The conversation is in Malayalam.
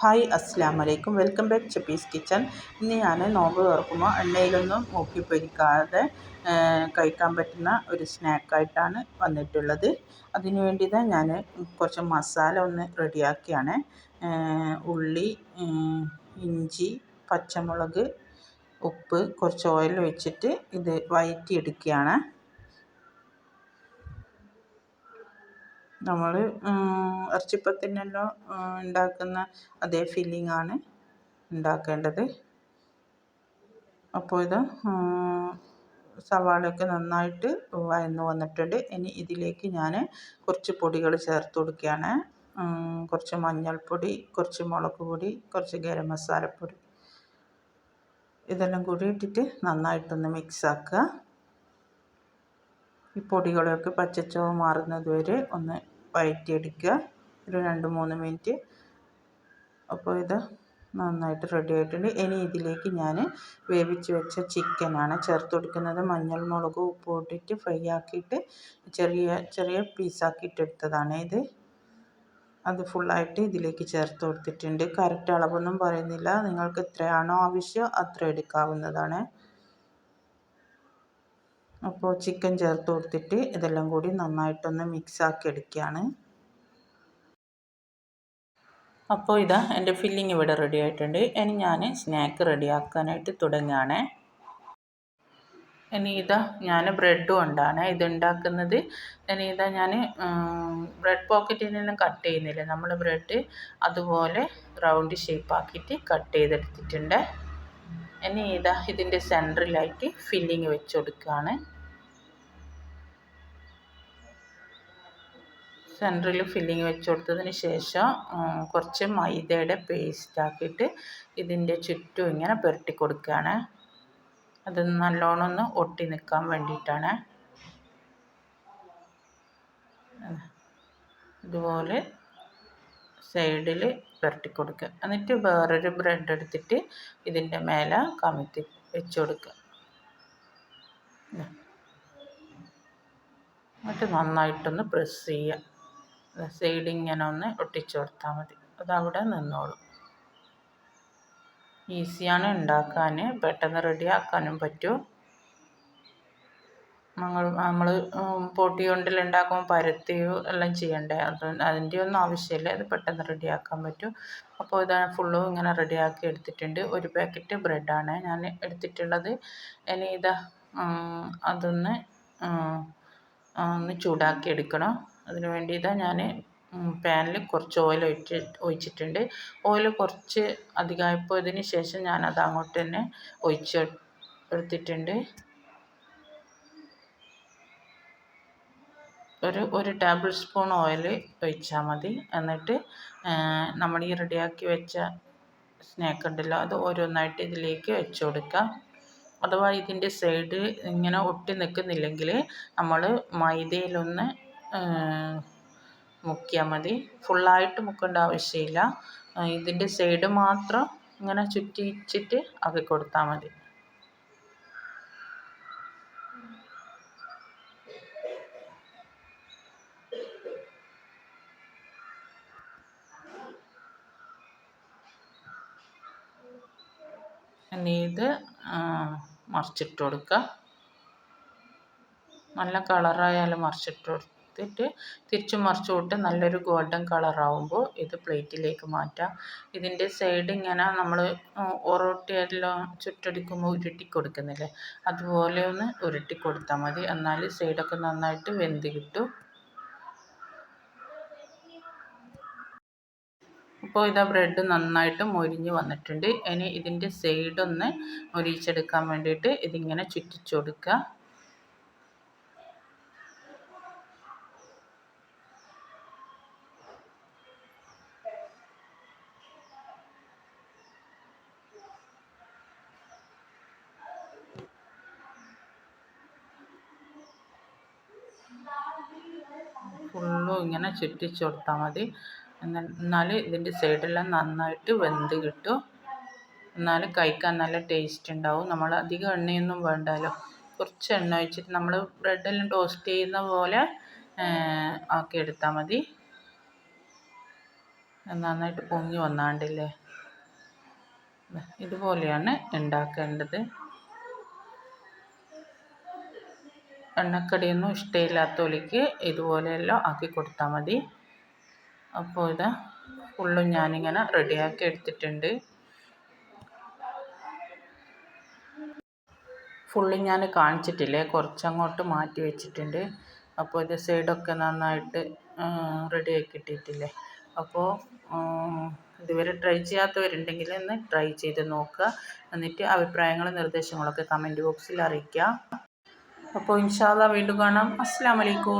ഹായ് അസ്സാം വലൈക്കും വെൽക്കം ബാക്ക് ചപ്പീസ് കിച്ചൺ. ഇന്ന് ഞാൻ നോമ്പ് തുറക്കുമ്പോൾ എണ്ണയിലൊന്നും മുക്കി പൊരിക്കാതെ കഴിക്കാൻ പറ്റുന്ന ഒരു സ്നാക്കായിട്ടാണ് വന്നിട്ടുള്ളത്. അതിനുവേണ്ടി ഞാൻ കുറച്ച് മസാല ഒന്ന് റെഡിയാക്കിയാണ്. ഉള്ളി ഇഞ്ചി പച്ചമുളക് ഉപ്പ് കുറച്ച് ഓയിൽ വെച്ചിട്ട് ഇത് വഴറ്റിയെടുക്കുകയാണ് നമ്മൾ ഇറച്ചിപ്പത്തിനെല്ലാം ഉണ്ടാക്കുന്ന അതേ ഫില്ലിങ്ങാണ് ഉണ്ടാക്കേണ്ടത്. അപ്പോൾ ഇത് സവാളയൊക്കെ നന്നായിട്ട് വഴന്നു വന്നിട്ടുണ്ട്. ഇനി ഇതിലേക്ക് ഞാൻ കുറച്ച് പൊടികൾ ചേർത്ത് കൊടുക്കുകയാണ്. കുറച്ച് മഞ്ഞൾപ്പൊടി കുറച്ച് മുളക് പൊടി കുറച്ച് ഗരം മസാലപ്പൊടി. ഇതെല്ലാം കൂടി ഇട്ടിട്ട് നന്നായിട്ടൊന്ന് മിക്സാക്കുക ഈ പൊടികളൊക്കെ പച്ചച്ചോ മാറുന്നത് വരെ ഒന്ന് വഴറ്റിയെടുക്കുക ഒരു രണ്ട് മൂന്ന് മിനിറ്റ്. അപ്പോൾ ഇത് നന്നായിട്ട് റെഡി ആയിട്ടുണ്ട്. ഇനി ഇതിലേക്ക് ഞാൻ വേവിച്ച് വെച്ച ചിക്കനാണ് ചേർത്ത് കൊടുക്കുന്നത്. മഞ്ഞൾ മുളക് ഉപ്പ് ഇട്ടിട്ട് ഫ്രൈ ആക്കിയിട്ട് ചെറിയ ചെറിയ പീസാക്കിയിട്ട് എടുത്തതാണ് ഇത്. അത് ഫുള്ളായിട്ട് ഇതിലേക്ക് ചേർത്ത് കൊടുത്തിട്ടുണ്ട്. കറക്റ്റ് അളവൊന്നും പറയുന്നില്ല. നിങ്ങൾക്ക് എത്രയാണോ ആവശ്യം അത്ര എടുക്കാവുന്നതാണ്. അപ്പോൾ ചിക്കൻ ചേർത്ത് കൊടുത്തിട്ട് ഇതെല്ലാം കൂടി നന്നായിട്ടൊന്ന് മിക്സ് ആക്കി എടുക്കുകയാണ്. അപ്പോൾ ഇതാ എന്റെ ഫില്ലിങ് ഇവിടെ റെഡി ആയിട്ടുണ്ട്. ഇനി ഞാൻ സ്നാക്ക് റെഡിയാക്കാനായിട്ട് തുടങ്ങുകയാണ്. ഇനി ഇതാ ഞാൻ ബ്രെഡ് കൊണ്ടാണ് ഇത് ഉണ്ടാക്കുന്നത്. ഇനി ഇതാ ഞാൻ ബ്രെഡ് പോക്കറ്റിൽ നിന്നും കട്ട് ചെയ്യുന്നില്ല? നമ്മൾ ബ്രെഡ് അതുപോലെ റൗണ്ട് ഷേപ്പ് ആക്കിയിട്ട് കട്ട് ചെയ്തെടുത്തിട്ടുണ്ട്. ഇനി ഇതാ ഇതിന്റെ സെന്ററിലായിട്ട് ഫില്ലിങ് വെച്ച് കൊടുക്കുകയാണ് സെന്ററിൽ ഫില്ലിങ് വെച്ച് കൊടുത്തതിന് ശേഷം കുറച്ച് മൈദയുടെ പേസ്റ്റ് ആക്കിയിട്ട് ഇതിന്റെ ചുറ്റും ഇങ്ങനെ പുരട്ടി കൊടുക്കുകയാണ്. അത് നല്ലോണം ഒന്ന് ഒട്ടി നിൽക്കാൻ വേണ്ടിയിട്ടാണ്. ഇതുപോലെ സൈഡിൽ പുരട്ടി കൊടുക്കുക. എന്നിട്ട് വേറൊരു ബ്രെഡ് എടുത്തിട്ട് ഇതിന്റെ മേലെ കമത്തി വെച്ച് കൊടുക്കുക. എന്നിട്ട് നന്നായിട്ടൊന്ന് പ്രസ് ചെയ്യുക. സൈഡ് ഇങ്ങനെ ഒന്ന് ഒട്ടിച്ചു കൊടുത്താൽ മതി. അതവിടെ നിന്നോളും. ഈസിയാണ് ഉണ്ടാക്കാൻ. പെട്ടെന്ന് റെഡിയാക്കാനും പറ്റും. നമ്മൾ നമ്മൾ പൊടി കൊണ്ടിൽ ഉണ്ടാക്കുമ്പോൾ പരത്തിയോ എല്ലാം ചെയ്യണ്ടേ? അത് അതിന്റെ ഒന്നും ആവശ്യമില്ല. ഇത് പെട്ടെന്ന് റെഡിയാക്കാൻ പറ്റും. അപ്പോൾ ഇത് ഫുള്ളും ഇങ്ങനെ റെഡിയാക്കി എടുത്തിട്ടുണ്ട്. ഒരു പാക്കറ്റ് ബ്രെഡാണ് ഞാൻ എടുത്തിട്ടുള്ളത്. ഇനി ഇതാ അതൊന്ന് ഒന്ന് ചൂടാക്കി എടുക്കണം. അതിനു വേണ്ടി ഇതാ ഞാൻ പാനിൽ കുറച്ച് ഓയിൽ ഒഴിച്ച് ഒഴിച്ചിട്ടുണ്ട്. ഓയിൽ കുറച്ച് അധികമായപ്പോൾ ഇതിന് ശേഷം ഞാനത് അങ്ങോട്ട് തന്നെ ഒഴിച്ച് എടുത്തിട്ടുണ്ട്. ഒരു ഒരു ടേബിൾ സ്പൂൺ ഓയിൽ ഒഴിച്ചാൽ മതി. എന്നിട്ട് നമ്മൾ ഈ റെഡിയാക്കി വെച്ച സ്നാക്ക് ഉണ്ടല്ലോ അത് ഓരോന്നായിട്ട് ഇതിലേക്ക് വെച്ച് കൊടുക്കാം. അഥവാ ഇതിന്റെ സൈഡ് ഇങ്ങനെ ഒട്ടി നിൽക്കുന്നില്ലെങ്കിൽ നമ്മൾ മൈദയിലൊന്ന് മുക്കിയാൽ മതി. ഫുള്ളായിട്ട് മുക്കേണ്ട ആവശ്യമില്ല. ഇതിന്റെ സൈഡ് മാത്രം ഇങ്ങനെ ചുറ്റിച്ചിട്ട് ആക്കി കൊടുത്താൽ മതി. ഇനി ഇത് മറിച്ചിട്ട് കൊടുക്കുക. നല്ല കളറായാൽ മറിച്ചിട്ട് കൊടുത്തിട്ട് തിരിച്ചും മറിച്ചു വിട്ട് നല്ലൊരു ഗോൾഡൻ കളറാവുമ്പോൾ ഇത് പ്ലേറ്റിലേക്ക് മാറ്റാം. ഇതിന്റെ സൈഡ് ഇങ്ങനെ നമ്മൾ ഒറോട്ടിയെല്ലാം ചുറ്റടിക്കുമ്പോൾ ഉരുട്ടി കൊടുക്കുന്നില്ലേ? അതുപോലെ ഒന്ന് ഉരുട്ടി കൊടുത്താൽ മതി. എന്നാൽ സൈഡൊക്കെ നന്നായിട്ട് വെന്ത് കിട്ടും. ഇപ്പോൾ ഇതാ ബ്രെഡ് നന്നായിട്ട് മൊരിഞ്ഞ് വന്നിട്ടുണ്ട്. ഇനി ഇതിന്റെ സൈഡൊന്ന് മൊരിച്ചെടുക്കാൻ വേണ്ടിയിട്ട് ഇതിങ്ങനെ ചുറ്റിച്ചു കൊടുക്കുക ഫുള്ളും ഇങ്ങനെ ചുറ്റിച്ചു കൊടുത്താൽ മതി. എന്നാൽ ഇതിന്റെ സൈഡെല്ലാം നന്നായിട്ട് വെന്ത് കിട്ടും. എന്നാൽ കഴിക്കാൻ നല്ല ടേസ്റ്റ് ഉണ്ടാവും. നമ്മൾ അധികം എണ്ണയൊന്നും വേണ്ടല്ലോ. കുറച്ച് എണ്ണ ഒഴിച്ചിട്ട് നമ്മൾ ബ്രെഡെല്ലാം ടോസ്റ്റ് ചെയ്യുന്ന പോലെ ആക്കിയെടുത്താൽ മതി. നന്നായിട്ട് പൊങ്ങി വന്നാണ്ടില്ലേ? ഇതുപോലെയാണ് ഉണ്ടാക്കേണ്ടത്. എണ്ണക്കടിയൊന്നും ഇഷ്ടമില്ലാത്തവർക്ക് ഇതുപോലെയെല്ലാം ആക്കി കൊടുത്താൽ മതി. അപ്പോൾ ഇതാ ഫുള്ളും ഞാനിങ്ങനെ റെഡിയാക്കി എടുത്തിട്ടുണ്ട്. ഫുള്ളും ഞാൻ കാണിച്ചിട്ടില്ലേ? കുറച്ചങ്ങോട്ട് മാറ്റി വെച്ചിട്ടുണ്ട്. അപ്പോൾ ഇത് സൈഡൊക്കെ നന്നായിട്ട് റെഡിയാക്കി ഇട്ടിട്ടില്ലേ അപ്പോൾ ഇതുവരെ ട്രൈ ചെയ്യാത്തവരുണ്ടെങ്കിൽ ഒന്ന് ട്രൈ ചെയ്ത് നോക്കുക. എന്നിട്ട് അഭിപ്രായങ്ങളും നിർദ്ദേശങ്ങളൊക്കെ കമന്റ് ബോക്സിൽ അറിയിക്കുക. അപ്പോൾ ഇൻഷാല്ല വീണ്ടും കാണാം. അസ്സാം വലൈക്കും